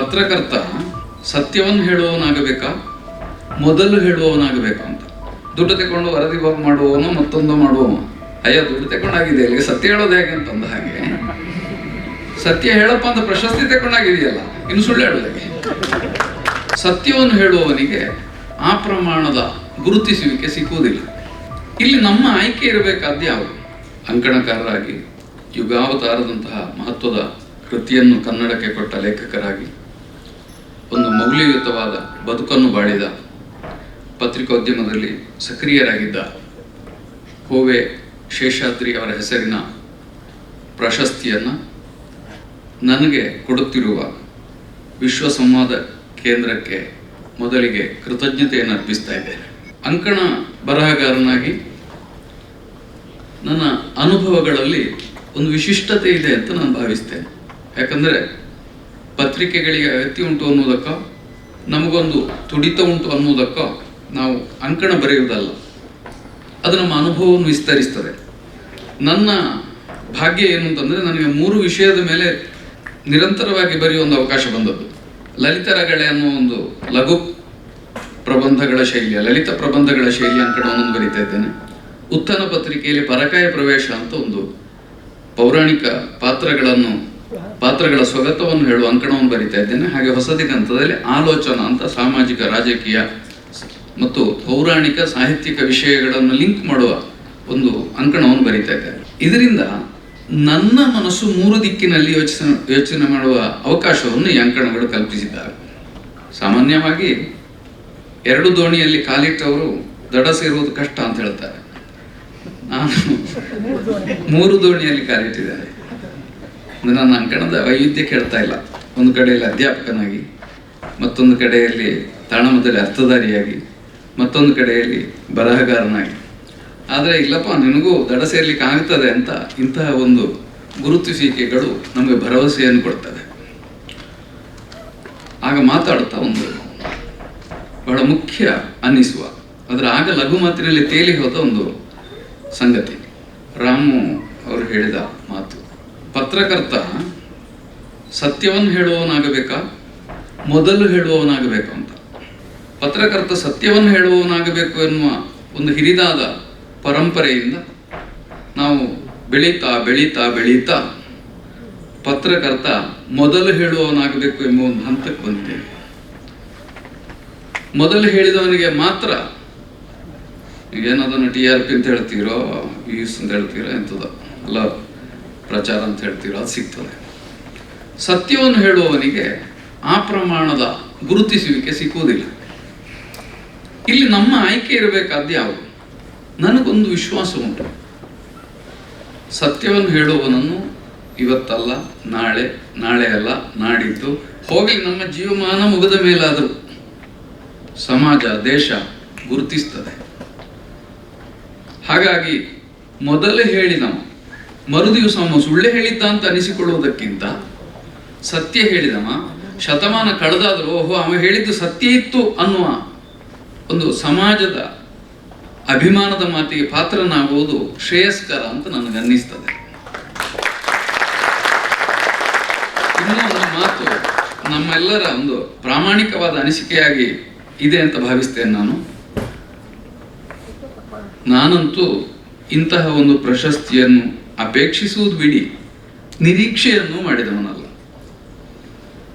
ಪತ್ರಕರ್ತ ಸತ್ಯವನ್ನು ಹೇಳುವವನಾಗಬೇಕಾ? ಮೊದಲು ಹೇಳುವವನಾಗಬೇಕಾ ಅಂತ. ದುಡ್ಡು ತಗೊಂಡು ವರದಿ ಬಾಬು ಮಾಡುವವನು ಮತ್ತೊಂದು ಮಾಡುವವನು. ಅಯ್ಯ, ದುಡ್ಡು ತಗೊಂಡಾಗಿದೆ ಅಲ್ಲಿಗೆ ಸತ್ಯ ಹೇಳೋದು ಹೇಗೆ ಅಂತಂದ ಹಾಗೆ. ಸತ್ಯ ಹೇಳಪ್ಪ ಅಂತ ಪ್ರಶಸ್ತಿ ತಗೊಂಡಾಗಿದೆಯಲ್ಲ ಇನ್ನು ಸುಳ್ಳು ಹೇಳೋದಕ್ಕೆ ಸತ್ಯವನ್ನು ಹೇಳುವವನಿಗೆ ಆ ಪ್ರಮಾಣದ ಗುರುತಿಸುವಿಕೆ ಸಿಕ್ಕುವುದಿಲ್ಲ. ಇಲ್ಲಿ ನಮ್ಮ ಆಯ್ಕೆ ಇರಬೇಕಾದ್ದು ಅಂಕಣಕಾರರಾಗಿ, ಯುಗಾವತಾರದಂತಹ ಮಹತ್ವದ ಕೃತಿಯನ್ನು ಕನ್ನಡಕ್ಕೆ ಕೊಟ್ಟ ಲೇಖಕರಾಗಿ ಮೌಲ್ಯಯುತವಾದ ಬದುಕನ್ನು ಬಾಳಿದ ಪತ್ರಿಕೋದ್ಯಮದಲ್ಲಿ ಸಕ್ರಿಯರಾಗಿದ್ದ ಹೋವೆ ಶೇಷಾದ್ರಿ ಅವರ ಹೆಸರಿನ ಪ್ರಶಸ್ತಿಯನ್ನು ನನಗೆ ಕೊಡುತ್ತಿರುವ ವಿಶ್ವ ಸಂವಾದ ಕೇಂದ್ರಕ್ಕೆ ಮೊದಲಿಗೆ ಕೃತಜ್ಞತೆಯನ್ನು ಅರ್ಪಿಸ್ತಾ ಇದ್ದೇನೆ. ಅಂಕಣ ಬರಹಗಾರನಾಗಿ ನನ್ನ ಅನುಭವಗಳಲ್ಲಿ ಒಂದು ವಿಶಿಷ್ಟತೆ ಇದೆ ಅಂತ ನಾನು ಭಾವಿಸ್ತೇನೆ. ಯಾಕಂದರೆ ಪತ್ರಿಕೆಗಳಿಗೆ ಅಗತ್ಯ ಉಂಟು ಅನ್ನೋದಕ್ಕೋ ನಮಗೊಂದು ತುಡಿತ ಉಂಟು ಅನ್ನೋದಕ್ಕೋ ನಾವು ಅಂಕಣ ಬರೆಯುವುದಲ್ಲ. ಅದು ನಮ್ಮ ಅನುಭವವನ್ನು ವಿಸ್ತರಿಸ್ತದೆ. ನನ್ನ ಭಾಗ್ಯ ಏನು ಅಂತಂದರೆ ನನಗೆ ಮೂರು ವಿಷಯದ ಮೇಲೆ ನಿರಂತರವಾಗಿ ಬರೆಯುವ ಒಂದು ಅವಕಾಶ ಬಂದದ್ದು. ಲಲಿತರಗಳೆ ಅನ್ನೋ ಒಂದು ಲಘು ಪ್ರಬಂಧಗಳ ಶೈಲಿಯ, ಲಲಿತ ಪ್ರಬಂಧಗಳ ಶೈಲಿ ಅಂಕಣವನ್ನು ಬರೀತಾ ಇದ್ದೇನೆ. ಉತ್ಥಾನ ಪತ್ರಿಕೆಯಲ್ಲಿ ಪರಕಾಯ ಪ್ರವೇಶ ಅಂತ ಒಂದು ಪೌರಾಣಿಕ ಪಾತ್ರಗಳನ್ನು ಪಾತ್ರಗಳ ಸ್ವಗತವನ್ನು ಹೇಳುವ ಅಂಕಣವನ್ನು ಬರಿತಾ ಇದ್ದೇನೆ. ಹಾಗೆ ಹೊಸ ದಿಗಂತದಲ್ಲಿ ಆಲೋಚನಾ ಅಂತ ಸಾಮಾಜಿಕ ರಾಜಕೀಯ ಮತ್ತು ಪೌರಾಣಿಕ ಸಾಹಿತ್ಯಿಕ ವಿಷಯಗಳನ್ನು ಲಿಂಕ್ ಮಾಡುವ ಒಂದು ಅಂಕಣವನ್ನು ಬರಿತಾ ಇದ್ದೇನೆ. ಇದರಿಂದ ನನ್ನ ಮನಸ್ಸು ಮೂರು ದಿಕ್ಕಿನಲ್ಲಿ ಯೋಚನೆ ಯೋಚನೆ ಮಾಡುವ ಅವಕಾಶವನ್ನು ಈ ಅಂಕಣಗಳು ಕಲ್ಪಿಸಿದ್ದಾರೆ ಸಾಮಾನ್ಯವಾಗಿ ಎರಡು ದೋಣಿಯಲ್ಲಿ ಕಾಲಿಟ್ಟವರು ದಡ ಸೇರುವುದು ಕಷ್ಟ ಅಂತ ಹೇಳ್ತಾರೆ. ನಾನು ಮೂರು ದೋಣಿಯಲ್ಲಿ ಕಾಲಿಟ್ಟಿದ್ದೇನೆ. ನನ್ನ ಅಂಕಣದ ವೈವಿಧ್ಯ ಕೇಳ್ತಾ ಇಲ್ಲ. ಒಂದು ಕಡೆಯಲ್ಲಿ ಅಧ್ಯಾಪಕನಾಗಿ, ಮತ್ತೊಂದು ಕಡೆಯಲ್ಲಿ ತಾಣಮದಲ್ಲಿ ಅರ್ಥಧಾರಿಯಾಗಿ, ಮತ್ತೊಂದು ಕಡೆಯಲ್ಲಿ ಬರಹಗಾರನಾಗಿ. ಆದರೆ ಇಲ್ಲಪ್ಪ, ನಿನಗೂ ದಡ ಸೇರ್ಲಿಕ್ಕೆ ಆಗ್ತದೆ ಅಂತ ಇಂತಹ ಒಂದು ಗುರುತಿಸುವಿಕೆಗಳು ನಮಗೆ ಭರವಸೆಯನ್ನು ಕೊಡ್ತದೆ. ಆಗ ಮಾತಾಡ್ತಾ ಒಂದು ಬಹಳ ಮುಖ್ಯ ಅನ್ನಿಸುವ, ಅದರ ಆಗ ಲಘು ಮಾತಿನಲ್ಲಿ ತೇಲಿ ಹೋದ ಒಂದು ಸಂಗತಿ. ರಾಮು ಅವರು ಹೇಳಿದ ಮಾತು. ಪತ್ರಕರ್ತ ಸತ್ಯವನ್ನು ಹೇಳುವವನಾಗಬೇಕಾ? ಮೊದಲು ಹೇಳುವವನಾಗಬೇಕು ಅಂತ. ಪತ್ರಕರ್ತ ಸತ್ಯವನ್ನು ಹೇಳುವವನಾಗಬೇಕು ಎನ್ನುವ ಒಂದು ಹಿರಿದಾದ ಪರಂಪರೆಯಿಂದ ನಾವು ಬೆಳೀತಾ ಬೆಳೀತಾ ಬೆಳೀತಾ ಪತ್ರಕರ್ತ ಮೊದಲು ಹೇಳುವವನಾಗಬೇಕು ಎಂಬ ಒಂದು ಹಂತಕ್ಕೆ ಬಂದಿದ್ದೇವೆ. ಮೊದಲು ಹೇಳಿದವನಿಗೆ ಮಾತ್ರ ಏನದನ್ನು ಟಿ ಆರ್ ಪಿ ಅಂತ ಹೇಳ್ತೀರೋ ಯೂಸ್ ಅಂತ ಹೇಳ್ತೀರೋ ಎಂಥದ್ದು ಅಲ್ಲ. ಪ್ರಚಾರ ಅಂತ ಹೇಳ್ತೀರೋ ಅದು ಸಿಗ್ತದೆ. ಸತ್ಯವನ್ನು ಹೇಳುವವನಿಗೆ ಆ ಪ್ರಮಾಣದ ಗುರುತಿಸುವಿಕೆ ಸಿಕ್ಕುವುದಿಲ್ಲ ಇಲ್ಲಿ ನಮ್ಮ ಆಯ್ಕೆ ಇರಬೇಕಾದ ಯಾವುದು? ನನಗೊಂದು ವಿಶ್ವಾಸ ಉಂಟು ಸತ್ಯವನ್ನು ಹೇಳುವವನನ್ನು ಇವತ್ತಲ್ಲ, ನಾಳೆ ನಾಳೆ ಅಲ್ಲ, ನಾಡಿದ್ದು ಹೋಗಿ ನಮ್ಮ ಜೀವಮಾನ ಮುಗಿದ ಮೇಲಾದರೂ ಸಮಾಜ, ದೇಶ ಗುರುತಿಸ್ತದೆ. ಹಾಗಾಗಿ ಮೊದಲೇ ಹೇಳಿ ಹೇಳಿದವ ಮರುದಿವಸ ಅವನು ಸುಳ್ಳೆ ಹೇಳಿದ್ದ ಅಂತ ಅನಿಸಿಕೊಳ್ಳುವುದಕ್ಕಿಂತ ಸತ್ಯ ಹೇಳಿದಮ್ಮ. ಶತಮಾನ ಕಳೆದಾದರೂ, ಓಹೋ ಅವ ಹೇಳಿದ್ದು ಸತ್ಯ ಇತ್ತು ಅನ್ನುವ ಒಂದು ಸಮಾಜದ ಅಭಿಮಾನದ ಮಾತಿಗೆ ಪಾತ್ರನಾಗುವುದು ಶ್ರೇಯಸ್ಕರ ಅಂತ ನನಗನ್ನಿಸ್ತದೆ ಇನ್ನೂ ಒಂದು ಮಾತು ನಮ್ಮೆಲ್ಲರ ಒಂದು ಪ್ರಾಮಾಣಿಕವಾದ ಅನಿಸಿಕೆಯಾಗಿ ಇದೆ ಅಂತ ಭಾವಿಸ್ತೇನೆ ನಾನು. ನಾನಂತೂ ಇಂತಹ ಒಂದು ಪ್ರಶಸ್ತಿಯನ್ನು ಅಪೇಕ್ಷಿಸುವುದು ಬಿಡಿ. ನಿರೀಕ್ಷೆಯನ್ನು ಮಾಡಿದವನಲ್ಲ.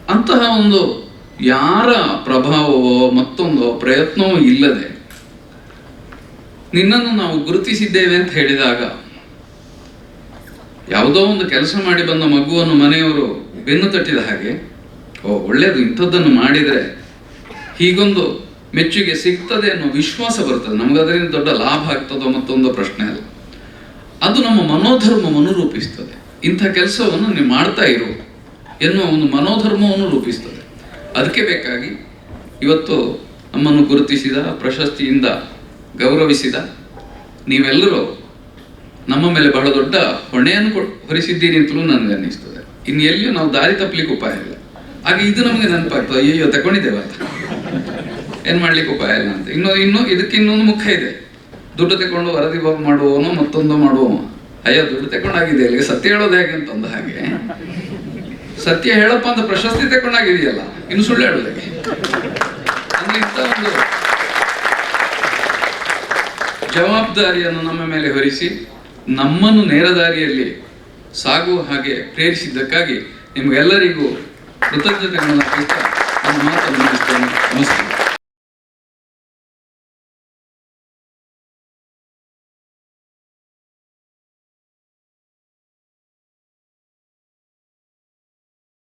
ಅಂತಹ ಒಂದು ಯಾರ ಪ್ರಭಾವವೋ ಮತ್ತೊಂದೋ ಪ್ರಯತ್ನವೋ ಇಲ್ಲದೆ ನಿನ್ನನ್ನು ನಾವು ಗುರುತಿಸಿದ್ದೇವೆ ಅಂತ ಹೇಳಿದಾಗ ಯಾವುದೋ ಒಂದು ಕೆಲಸ ಮಾಡಿ ಬಂದ ಮಗುವನ್ನು ಮನೆಯವರು ಬೆನ್ನು ತಟ್ಟಿದ ಹಾಗೆ, ಓ, ಒಳ್ಳೆಯದು ಇಂಥದ್ದನ್ನು ಮಾಡಿದರೆ ಹೀಗೊಂದು ಮೆಚ್ಚುಗೆ ಸಿಗ್ತದೆ ಅನ್ನೋ ವಿಶ್ವಾಸ ಬರ್ತದೆ ನಮ್ಗೆ ಅದರಿಂದ ದೊಡ್ಡ ಲಾಭ ಆಗ್ತದೋ ಮತ್ತೊಂದು ಪ್ರಶ್ನೆ ಅಲ್ಲ. ಅದು ನಮ್ಮ ಮನೋಧರ್ಮವನ್ನು ರೂಪಿಸ್ತದೆ. ಇಂಥ ಕೆಲಸವನ್ನು ನೀವು ಮಾಡ್ತಾ ಇರು ಎನ್ನುವ ಒಂದು ಮನೋಧರ್ಮವನ್ನು ರೂಪಿಸ್ತದೆ. ಅದಕ್ಕೆ ಬೇಕಾಗಿ ಇವತ್ತು ನಮ್ಮನ್ನು ಗುರುತಿಸಿದ, ಪ್ರಶಸ್ತಿಯಿಂದ ಗೌರವಿಸಿದ ನೀವೆಲ್ಲರೂ ನಮ್ಮ ಮೇಲೆ ಬಹಳ ದೊಡ್ಡ ಹೊಣೆಯನ್ನು ಕೊ ಹೊರಿಸಿದ್ದೀರಿ ಅಂತಲೂ ನನಗೆ ಅನ್ನಿಸ್ತದೆ. ಇನ್ನು ಎಲ್ಲಿಯೂ ನಾವು ದಾರಿ ತಪ್ಪಲಿಕ್ಕೆ ಉಪಾಯ ಇಲ್ಲ. ಹಾಗೆ ಇದು ನಮಗೆ ನೆನಪಾಗ್ತದೆ ಅಯ್ಯೋ ತಗೊಂಡಿದ್ದೇವೆ ಅಂತ. ಏನು ಮಾಡ್ಲಿಕ್ಕೆ ಉಪಾಯ ಇಲ್ಲ ಅಂತ. ಇನ್ನು ಇನ್ನು ಇದಕ್ಕೆ ಇನ್ನೊಂದು ಮುಖ ಇದೆ. ದುಡ್ಡು ತಗೊಂಡು ವರದಿ ಬಾಬು ಮಾಡುವವನು ಮತ್ತೊಂದು ಮಾಡುವವನು. ಅಯ್ಯೋ, ದುಡ್ಡು ತಗೊಂಡಾಗಿದೆ ಅಲ್ಲಿಗೆ ಸತ್ಯ ಹೇಳೋದು ಹೇಗೆ ಅಂತಂದ ಹಾಗೆ. ಸತ್ಯ ಹೇಳಪ್ಪ ಅಂತ ಪ್ರಶಸ್ತಿ ತಗೊಂಡಾಗಿದೆಯಲ್ಲ ಇನ್ನು ಸುಳ್ಳು ಹೇಳೋದಕ್ಕೆ ಒಂದು ಜವಾಬ್ದಾರಿಯನ್ನು ನಮ್ಮ ಮೇಲೆ ಹೊರಿಸಿ, ನಮ್ಮನ್ನು ನೇರ ದಾರಿಯಲ್ಲಿ ಸಾಗುವ ಹಾಗೆ ಪ್ರೇರಿಸಿದ್ದಕ್ಕಾಗಿ ನಿಮಗೆಲ್ಲರಿಗೂ ಕೃತಜ್ಞತೆಗಳನ್ನು ನನ್ನ ಮಾತನ್ನು ನಮಸ್ಕಾರ.